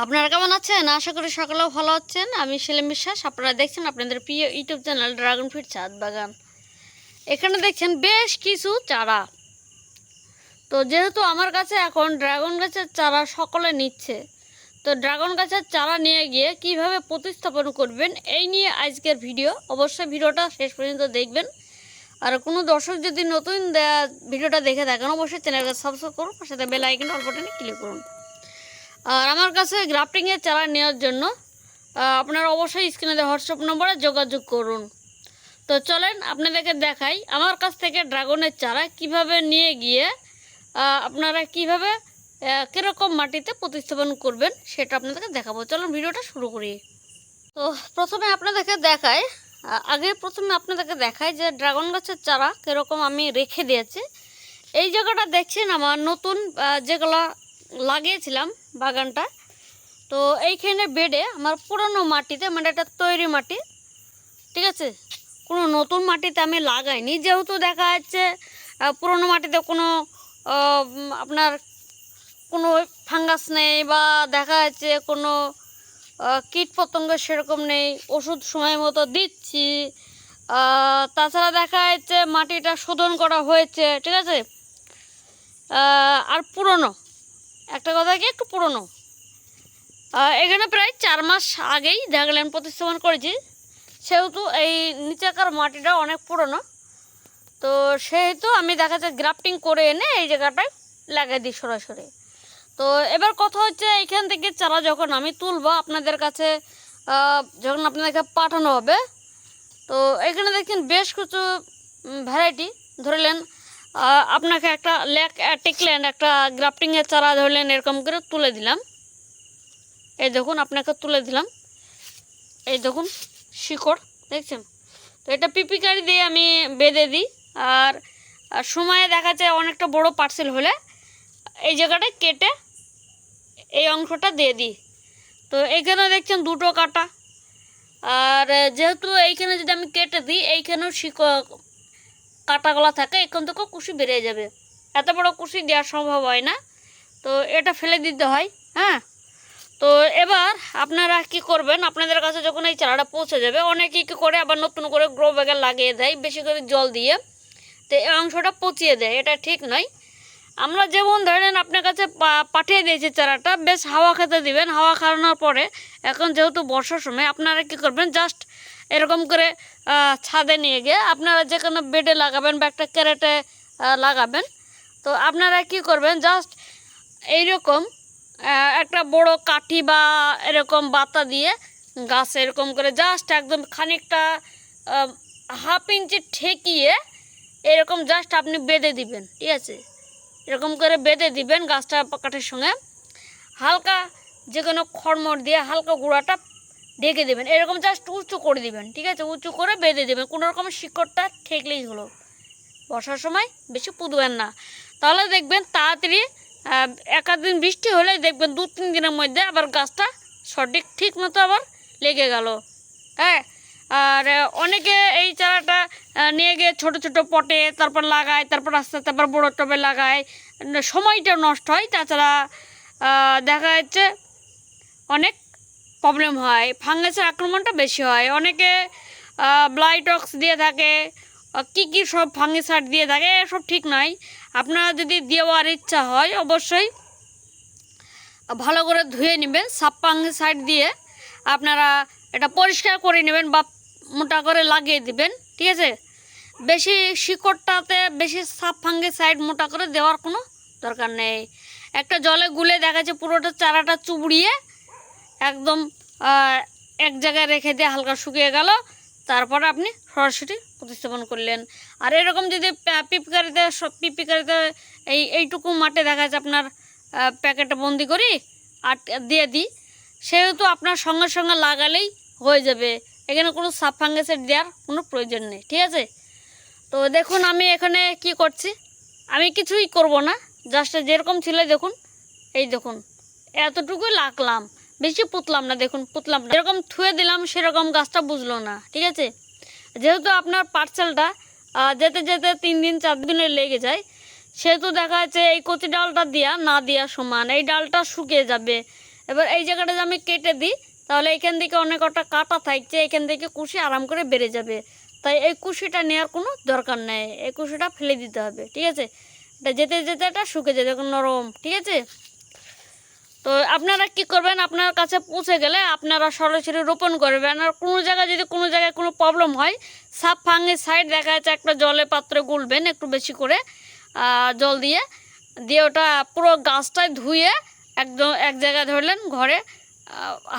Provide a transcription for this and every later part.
আপনারা কেমন আছেন? আশা করি সকলেও ভালো আছেন। আমি সেলিম বিশ্বাস। আপনারা দেখছেন আপনাদের প্রিয় ইউটিউব চ্যানেল ড্রাগন ফ্রুট ছাদ বাগান। এখানে দেখছেন বেশ কিছু চারা। তো যেহেতু আমার কাছে এখন ড্রাগন গাছের চারা সকলে নিচ্ছে, তো ড্রাগন গাছের চারা নিয়ে গিয়ে কীভাবে প্রতিস্থাপন করবেন এই নিয়ে আজকের ভিডিও। অবশ্যই ভিডিওটা শেষ পর্যন্ত দেখবেন। আর কোনো দর্শক যদি নতুন ভিডিওটা দেখে থাকেন, অবশ্যই চ্যানেলকে সাবস্ক্রাইব করুন সাথে বেল আইকনটা অল্প টেনে ক্লিক করুন। আর আমার কাছে গ্রাফটিংয়ের চারা নেওয়ার জন্য আপনারা অবশ্যই স্ক্রিনে হোয়াটসঅ্যাপ নম্বরে যোগাযোগ করুন। তো চলেন আপনাদেরকে দেখাই, আমার কাছ থেকে ড্রাগনের চারা কীভাবে নিয়ে গিয়ে আপনারা কীভাবে কীরকম মাটিতে প্রতিস্থাপন করবেন সেটা আপনাদেরকে দেখাবো। চলুন ভিডিওটা শুরু করি। তো প্রথমে আপনাদেরকে দেখাই আগে প্রথমে আপনাদেরকে দেখাই যে ড্রাগন গাছের চারা কীরকম আমি রেখে দিয়েছি। এই জায়গাটা দেখছেন আমার নতুন যেগুলো লাগিয়েছিলাম বাগানটা। তো এইখানে বেডে আমার পুরনো মাটিতে মানে এটা তৈরি মাটি ঠিক আছে? কোনো নতুন মাটিতে আমি লাগাইনি। যেহেতু দেখা যাচ্ছে পুরনো মাটিতে কোনো আপনার কোনো ফাঙ্গাস নেই বা দেখা যাচ্ছে কোনো আহ, কীট পতঙ্গ সেরকম নেই। ওষুধ সময় মতো দিচ্ছি। তাছাড়া দেখা যাচ্ছে মাটিটা শোধন করা হয়েছে ঠিক আছে? আর পুরনো একটা কথা কি, একটু পুরনো। এখানে প্রায় চার মাস আগেই দেখলেন প্রতিস্থাপন করেছি। সেহেতু এই নিচাকার মাটিটা অনেক পুরনো। তো সেহেতু আমি দেখা যাচ্ছে গ্রাফটিং করে এনে এই জায়গাটায় লাগিয়ে দিই সরাসরি। তো এবার কথা হচ্ছে, এখান থেকে চারা যখন আমি তুলবো আপনাদের কাছে যখন আপনাদেরকে পাঠানো হবে, তো এখানে দেখছেন বেশ কিছু ভ্যারাইটি ধরলেন আপনাকে একটা ল্যাক টিকলেন, একটা গ্রাফটিংয়ের চারা ধরলেন, এরকম করে তুলে দিলাম। এই দেখুন, আপনাকে তুলে দিলাম। এই দেখুন, শিকড়, দেখছেন? তো এটা পিপিকারি দিয়ে আমি বেঁধে দিই। আর সময়ে দেখা যায় অনেকটা বড় পার্সেল হলে এই জায়গাটা কেটে এই অংশটা দিয়ে দিই। তো এইখানে দেখছেন দুটো কাটা। আর, যেহেতু এইখানে যদি আমি কেটে দিই, এইখানেও শিকড় কাটাগুলা থাকে, এখান থেকেও কুশি বেরিয়ে যাবে। এত বড় কুশি দেওয়া সম্ভব হয় না। তো এটা ফেলে দিতে হয় হ্যাঁ? তো এবার আপনারা কি করবেন, আপনাদের কাছে যখন এই চারাটা পৌঁছে যাবে অনেকেই কী করে, আবার নতুন করে গ্রো ব্যাগে লাগিয়ে দেয়, বেশি করে জল দিয়ে। তো এই অংশটা পচিয়ে দেয়, এটা ঠিক নয়। আমরা যেমন ধরেন আপনার কাছে পাঠিয়ে দিয়েছি চারাটা, বেশ হাওয়া খেতে দিবেন। হাওয়া খাওয়ানোর পরে, এখন যেহেতু বর্ষার সময়, আপনারা কি করবেন জাস্ট এরকম করে ছাদে নিয়ে গিয়ে আপনারা যে কোনো বেডে লাগাবেন বা একটা ক্যারেটে লাগাবেন। তো আপনারা কি করবেন জাস্ট এইরকম একটা বড় কাঠি বা এরকম বাতা দিয়ে গাছ এরকম করে জাস্ট একদম খানিকটা হাফ ইঞ্চি ঠেকিয়ে এরকম জাস্ট আপনি বেঁধে দিবেন, ঠিক আছে? এরকম করে বেঁধে দিবেন গাছটা কাঠের সঙ্গে। হালকা যে কোনো খড়মড় দিয়ে হালকা গুঁড়াটা ঢেকে দেবেন। এরকম জাস্ট উঁচু করে দিবেন, ঠিক আছে? উঁচু করে বেঁধে দেবেন। কোনো রকম শিকড়টা ঠেকলেই হলো। বর্ষার সময় বেশি পুদবেন না। তাহলে দেখবেন তাড়াতাড়ি এক দিন বৃষ্টি হলে দেখবেন দু তিন দিনের মধ্যে আবার গাছটা সঠিক ঠিক মতো আবার লেগে গেল। হ্যাঁ? আর অনেকে এই চারাটা নিয়ে গিয়ে ছোট ছোট পটে, তারপর লাগায়, তারপর আস্তে আস্তে আবার বড়ো টবে লাগায়। সময়টা নষ্ট হয়। তাছাড়া দেখা যাচ্ছে অনেক প্রবলেম হয়। ফাঙ্গাসের আক্রমণটা বেশি হয়। অনেকে ব্লাইটক্স দিয়ে থাকে। কি কি সব ফাঙ্গিসাইড দিয়ে থাকে, এসব ঠিক নয় আপনারা যদি দেওয়ার ইচ্ছা হয়, অবশ্যই ভালো করে ধুয়ে নেবেন সাপ ফাঙ্গিসাইড দিয়ে আপনারা এটা পরিষ্কার করে নেবেন বা মোটা করে লাগিয়ে দিবেন, ঠিক আছে? বেশি শিকড়টাতে বেশি সাপ ফাঙ্গিসাইড মোটা করে দেওয়ার কোনো দরকার নেই। একটা জলে গুলে দেখা যাচ্ছে পুরোটা চারাটা চুবড়িয়ে একদম এক জায়গায় রেখে দিয়ে হালকা শুকিয়ে গেল। তারপরে আপনি সরাসরি প্রতিস্থাপন করলেন। আর এরকম যদি পিপিকারিতে সব পিপিকারিতে এই, এইটুকু মাঠে দেখা যাচ্ছে আপনার প্যাকেটে বন্দি করি আর দিয়ে দিই, সেহেতু আপনার সঙ্গে সঙ্গে লাগালেই হয়ে যাবে। এখানে কোনো সাপ ফাঙ্গাসের দেওয়ার কোনো প্রয়োজন নেই, ঠিক আছে? তো দেখুন আমি এখানে কি করছি। আমি কিছুই করব না, জাস্ট যেরকম ছিল দেখুন, এই দেখুন, এতটুকুই লাগলাম। বেশি পুতলাম না, দেখুন, পুতলাম না। যেরকম থুয়ে দিলাম, সেরকম গাছটা বুঝলো না, ঠিক আছে? যেহেতু আপনার পার্সেলটা যেতে যেতে তিন দিন, চার দিনে লেগে যায়, সেহেতু দেখা যাচ্ছে এই কচি ডালটা দেওয়া না দেওয়া সমান, এই ডালটা শুকিয়ে যাবে। এবার এই জায়গাটা আমি কেটে দিই, তাহলে এখান থেকে অনেক কটা কাটা থাকছে, এখান থেকে কুশি আরাম করে বেড়ে যাবে। তাই এই কুশিটা নেওয়ার কোনো দরকার নেই, এই কুশিটা ফেলে দিতে হবে, ঠিক আছে? এটা যেতে যেতে এটা শুকে এখন নরম, ঠিক আছে? তো আপনারা কি করবেন? আপনার কাছে পৌঁছে গেলে আপনারা সরাসরি রোপণ করবেন। আর কোনো জায়গায় যদি কোনো জায়গায় কোনো প্রবলেম হয় সাপ ফাঙ্গের সাইড দেখা যাচ্ছে একটা জলের পাত্রে গুলবেন একটু বেশি করে জল দিয়ে। দিয়ে ওটা পুরো গাছটায় ধুয়ে একদম এক জায়গায় ধরলেন, ঘরে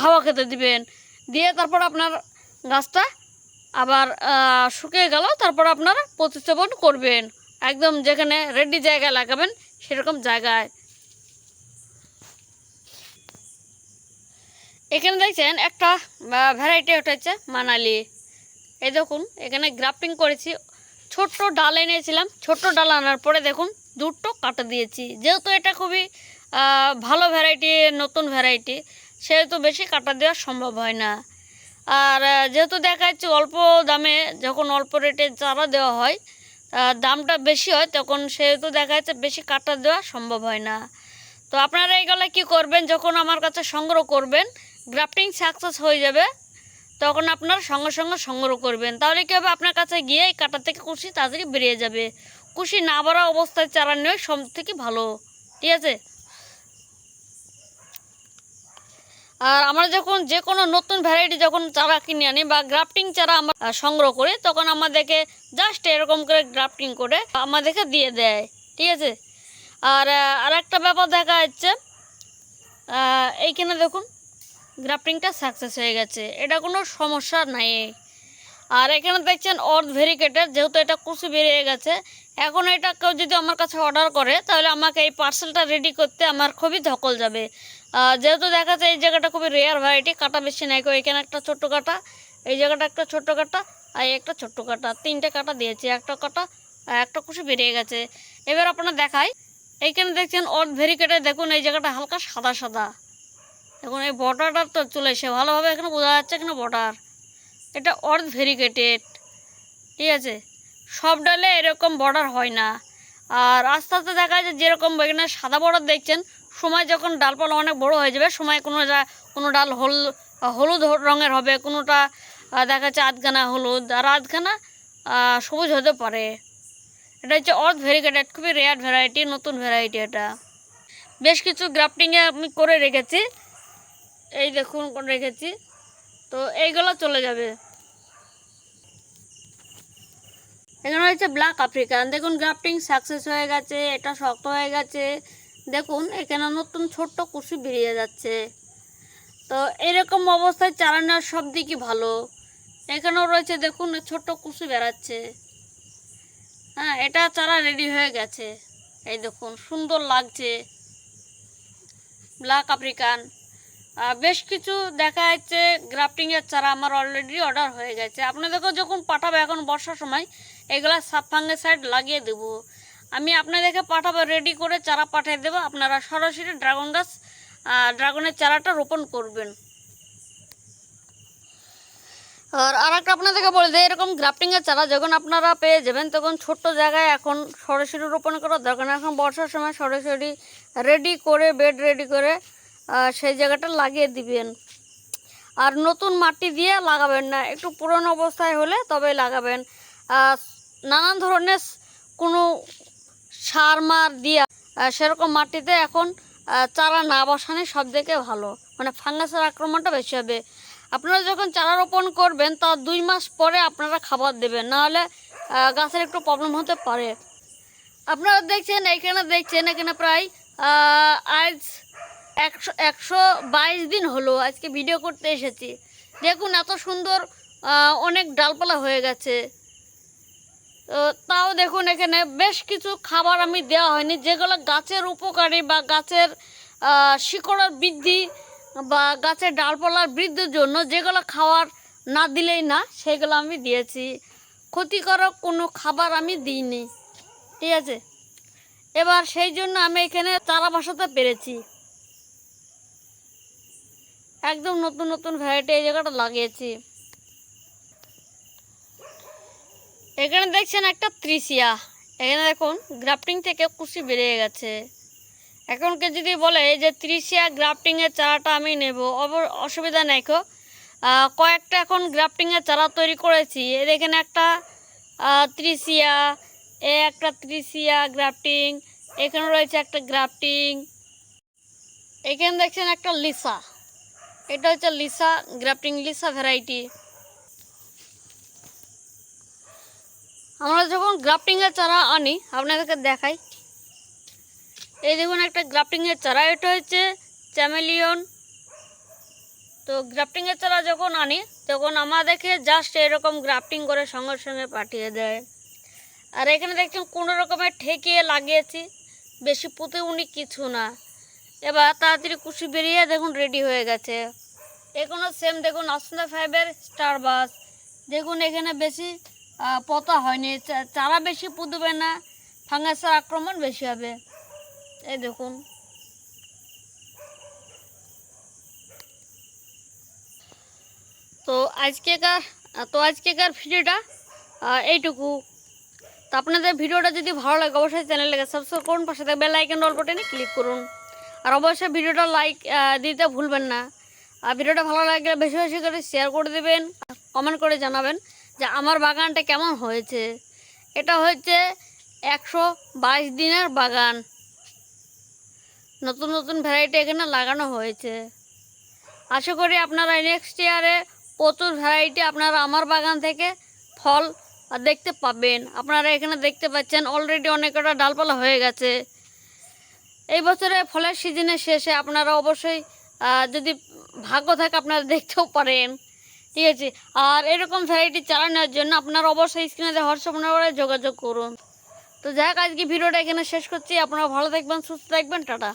হাওয়া খেতে দিবেন। দিয়ে তারপর আপনার গাছটা আবার শুকিয়ে গেল, তারপর আপনারা প্রতিস্থাপন করবেন। একদম যেখানে রেডি জায়গায় লাগাবেন, সেরকম জায়গায়। এখানে দেখছেন একটা ভ্যারাইটি হচ্ছে মানালি। এই দেখুন, এখানে গ্রাফটিং করেছি। ছোট্ট ডাল এনেছিলাম। ছোট্ট ডাল আনার পরে দেখুন, দুটো কাটা দিয়েছি। যেহেতু এটা খুবই ভালো ভ্যারাইটি নতুন ভ্যারাইটি সেহেতু বেশি কাটা দেওয়া সম্ভব হয় না। আর যেহেতু দেখা যাচ্ছে অল্প দামে, যখন অল্প রেটে চারা দেওয়া হয় দামটা বেশি হয়, তখন সেহেতু দেখা যাচ্ছে বেশি কাটা দেওয়া সম্ভব হয় না। তো আপনারা এইগুলো কি করবেন, যখন আমার কাছে সংগ্রহ করবেন গ্রাফটিং সাকসেস হয়ে যাবে, তখন আপনার সঙ্গে সঙ্গে সংগ্রহ করবেন। তাহলে কী হবে? আপনার কাছে গিয়ে কাটা থেকে কুশি তাড়াতাড়ি বেরিয়ে যাবে। কুশি না বাড়া অবস্থায় চারা নেওয়া সব থেকে ভালো। ঠিক আছে? আর আমরা যখন যে কোনো নতুন ভ্যারাইটি যখন চারা কিনে আনি বা গ্রাফটিং চারা আমরা সংগ্রহ করি, তখন আমাদেরকে জাস্ট এরকম করে গ্রাফটিং করে আমাদেরকে দিয়ে দেয়। ঠিক আছে? আর আর একটা ব্যাপার দেখা যাচ্ছে এইখানে দেখুন। গ্রাফটিংটা সাকসেস হয়ে গেছে। এটা কোনো সমস্যা নাই। আর এখানে দেখছেন অর্থ ভেরিকেটের, যেহেতু এটা কুচি বেরিয়ে গেছে, এখন এটা কেউ যদি আমার কাছে অর্ডার করে, তাহলে আমাকে এই পার্সেলটা রেডি করতে আমার খুবই ধকল যাবে। যেহেতু দেখা যায় এই জায়গাটা খুবই রেয়ার ভ্যারাইটি কাটা বেশি নাই। এখানে একটা ছোট্ট কাটা, এই জায়গাটা একটা ছোট্ট কাটা, আর একটা ছোট্ট কাটা। তিনটে কাটা দিয়েছি, একটা কাটা, আর একটা কুচি বেরিয়ে গেছে। এবার আপনার দেখাই। এইখানে দেখছেন অর্ধ ভেরিকেটে দেখুন এই জায়গাটা হালকা সাদা সাদা। দেখুন এই বর্ডারটা তো চলে এসে ভালোভাবে এখানে বোঝা যাচ্ছে এখানে বর্ডার এটা অর্ধ ভেরিকেটেড ঠিক আছে? সব ডালে এরকম বর্ডার হয় না। আর আস্তে আস্তে দেখা যায় যেরকম এখানে সাদা বর্ডার দেখছেন, সময় যখন ডালপালা অনেক বড় হয়ে যাবে, সময় কোনো যা, কোনো ডাল হল, হলুদ রঙের হবে, কোনোটা দেখা যাচ্ছে আধখানা হলুদ আর আধখানা সবুজ হতে পারে। এটা হচ্ছে অর্ধ ভেরিকেটেড খুবই রেয়ার ভ্যারাইটি নতুন ভ্যারাইটি এটা। বেশ কিছু গ্রাফটিংয়ে আমি করে রেখেছি। এই দেখুন রেখেছি। তো এইগুলো চলে যাবে। এখানে হচ্ছে ব্ল্যাক আফ্রিকান দেখুন গ্রাফটিং সাকসেস হয়ে গেছে, এটা শক্ত হয়ে গেছে। দেখুন, এখানে নতুন ছোট্ট কুশি বেরিয়ে যাচ্ছে। তো এরকম অবস্থায় চারা নেওয়ার সব দিকই ভালো। এখানেও রয়েছে, দেখুন, ছোট্ট কুশি বেড়াচ্ছে। হ্যাঁ এটা চারা রেডি হয়ে গেছে। এই দেখুন, সুন্দর লাগছে। ব্ল্যাক আফ্রিকান বেশ কিছু দেখা যাচ্ছে গ্রাফটিংয়ের চারা আমার অলরেডি অর্ডার হয়ে গেছে। আপনাদেরকে যখন পাঠাবো এখন বর্ষার সময়, এগুলা সাপ ফাঙ্গিসাইড লাগিয়ে দেবো। আমি আপনাদেরকে পাঠাবো রেডি করে চারা পাঠিয়ে দেবো। আপনারা সরাসরি ড্রাগন গাছ ড্রাগনের চারাটা রোপণ করবেন। আর আর একটা আপনাদেরকে বলে দেয় এরকম গ্রাফটিংয়ের চারা যখন আপনারা পেয়ে যাবেন, তখন ছোট্ট জায়গায় এখন সরাসরি রোপণ করার দরকার এখন বর্ষার সময় সরাসরি রেডি করে বেড রেডি করে সেই জায়গাটা লাগিয়ে দিবেন। আর নতুন মাটি দিয়ে লাগাবেন না, একটু পুরনো অবস্থায় হলে তবে লাগাবেন। নানান ধরনের কোনো সার মার দিয়া সেরকম মাটিতে এখন চারা না বসানো সব থেকে ভালো। মানে ফাঙ্গাসের আক্রমণটা বেশি হবে। আপনারা যখন চারা রোপণ করবেন তার দুই মাস পরে আপনারা খাবার দেবেন। নাহলে গাছের একটু প্রবলেম হতে পারে। আপনারা দেখছেন এখানে দেখছেন, এখানে প্রায় আজ একশো একশো বাইশ দিন হলো আজকে ভিডিও করতে এসেছি। দেখুন এত সুন্দর অনেক ডালপালা হয়ে গেছে। তো তাও দেখুন এখানে বেশ কিছু খাবার আমি দেওয়া হয়নি, যেগুলো গাছের উপকারী বা গাছের শিকড়ের বৃদ্ধি বা গাছের ডালপালার বৃদ্ধির জন্য যেগুলো খাওয়ার না দিলেই না, সেগুলো আমি দিয়েছি। ক্ষতিকারক কোনো খাবার আমি দিইনি। ঠিক আছে? এবার সেই জন্য আমি এখানে চারা বসাতে পেরেছি। একদম নতুন নতুন ভ্যারাইটি এই জায়গাটা লাগিয়েছি। এখানে দেখছেন একটা ত্রিশিয়া। এখানে দেখুন গ্রাফটিং থেকে কুশি বেরিয়ে গেছে। এখনকে যদি বলে যে ত্রিশিয়া গ্রাফটিংয়ের চারাটা আমি নেব অসুবিধা নেই কো কয়েকটা এখন গ্রাফটিংয়ের চারা তৈরি করেছি। এর এখানে একটা ত্রিশিয়া, এ একটা ত্রিশিয়া গ্রাফটিং এখানে রয়েছে একটা গ্রাফটিং এখানে দেখছেন একটা লিসা। এটা হচ্ছে লিসা গ্রাফটিং লিসা ভ্যারাইটি আমরা যখন গ্রাফটিংয়ের চারা আনি, আপনাদেরকে দেখাই। এই দেখুন একটা গ্রাফটিংয়ের চারা, এটা হচ্ছে চ্যামেলিয়ন তো গ্রাফটিংয়ের চারা যখন আনি, তখন আমাদেরকে জাস্ট এরকম গ্রাফটিং করে সঙ্গে সঙ্গে পাঠিয়ে দেয়। আর এখানে দেখছেন কোনো রকমের ঠেকিয়ে লাগিয়েছি, বেশি পুঁতে উনি কিছু না। এবার তাড়াতাড়ি কুশি বেরিয়ে দেখুন রেডি হয়ে গেছে। এখনও সেম দেখুন আসন্দা ফাইভের স্টার বাস দেখুন এখানে বেশি পতা হয়নি। চারা বেশি পুঁতবে না, ফাঙ্গাসের আক্রমণ বেশি হবে। এই দেখুন। তো আজকেকার তো আজকেকার ভিডিওটা এইটুকু। তো আপনাদের ভিডিওটা যদি ভালো লাগে, অবশ্যই চ্যানেলটাকে সাবস্ক্রাইব করুন, পাশে থাকবে লাইক অ্যান্ড অল বাটনে ক্লিক করুন। আর অবশ্যই ভিডিওটা লাইক দিতে ভুলবেন না। আর ভিডিওটা ভালো লাগলে বেশি বেশি করে শেয়ার করে দেবেন কমেন্ট করে জানাবেন যে আমার বাগানটা কেমন হয়েছে। এটা হচ্ছে একশো বাইশ দিনের বাগান। নতুন নতুন ভ্যারাইটি এখানে লাগানো হয়েছে। আশা করি আপনারা নেক্সট ইয়ারে প্রচুর ভ্যারাইটি আপনারা আমার বাগান থেকে ফল দেখতে পাবেন। আপনারা এখানে দেখতে পাচ্ছেন অলরেডি অনেকটা ডালপালা হয়ে গেছে। এই বছরে ফলের সিজনের শেষে আপনারা অবশ্যই যদি ভাগ্য থাকে আপনারা দেখতেও পারেন। ঠিক আছে? আর এরকম ভ্যারাইটি চারা নেওয়ার জন্য আপনারা অবশ্যই স্ক্রিনে দেওয়া হোয়াটসঅ্যাপ নম্বরে যোগাযোগ করুন। তো যাই হোক, আজকে ভিডিওটা এখানে শেষ করছি। আপনারা ভালো থাকবেন, সুস্থ থাকবেন, টাটা।